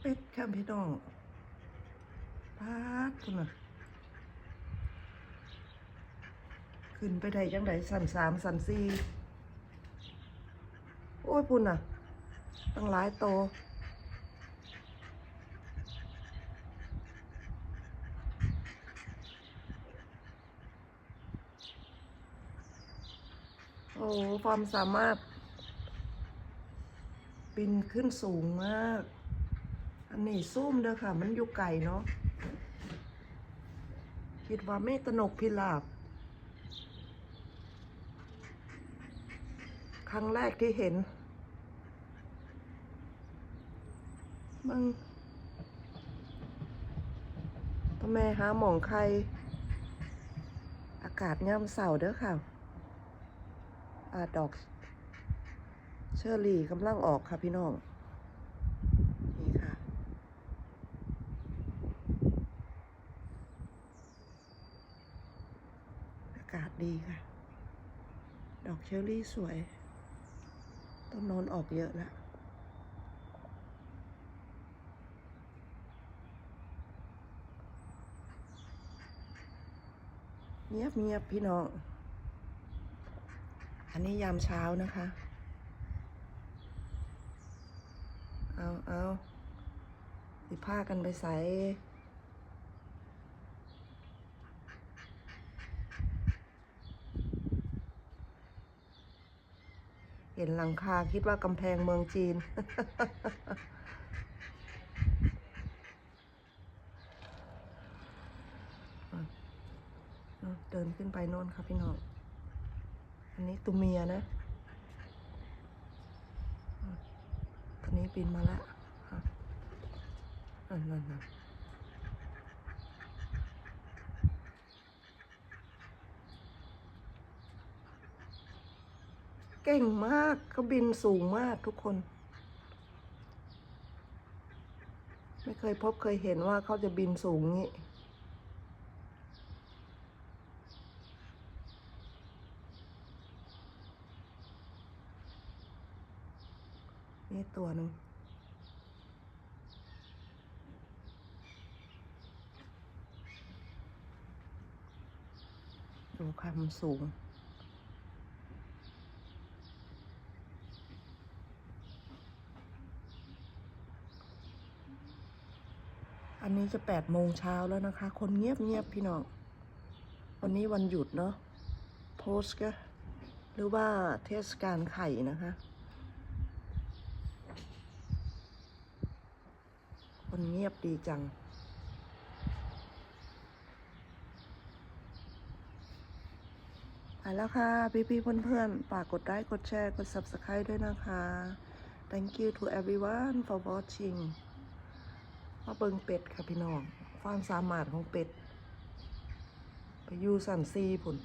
เป็ดค่ะพี่น้องพาดคุณน่ะขึ้นไปได้จังไดสันสามสันสี่โอ้ยพุ่นน่ะ ตั้งหลายโตโอ้ความสามารถบินขึ้นสูงมาก อันนี้ซุ่มเด้อค่ะ มันอยู่ไกลเนาะคิดว่าไม่ตนกพิลาบ ครั้งแรกที่เห็นมึงพ่อแม่หาหมองใคร อากาศย่ำเสาเด้อค่ะ อาดอก เชอรี่กำลังออกค่ะพี่น้อง นี่ค่ะ อากาศดีค่ะ ดอกเชอรี่สวย ต้นโนนออกเยอะแล้วเงียบเงียบพี่น้อง อันนี้ยามเช้านะคะ เอาเอาสิผ้ากันไปใส่ เห็นหลังคาคิดว่ากำแพงเมืองจีน เดินขึ้นไปโน่นค่ะพี่น้อง อันนี้ตัวเมียนะอะตัวนี้บินมาแล้วอันนั้นน เก่งมากเขาบินสูงมากทุกคน ไม่เคยพบเคยเห็นว่าเขาจะบินสูงงี้นี่ตัวหนึ่งดูคำสูง อันนี้จะแปดโมงเช้าแล้วนะคะ คนเงียบเงียบพี่น้อง วันนี้วันหยุดเนาะ โพสก็หรือว่าเทศกาลไข่นะคะ คนเงียบดีจัง ไปแล้วค่ะ พี่ๆเพื่อนๆฝากกดไลค์กดแชร์ กด subscribe ด้วยนะคะ thank you to everyone for watching มาเบิงเป็ดค่ะพี่น้องความสามารถของเป็ด ไปอยู่สันซีผุน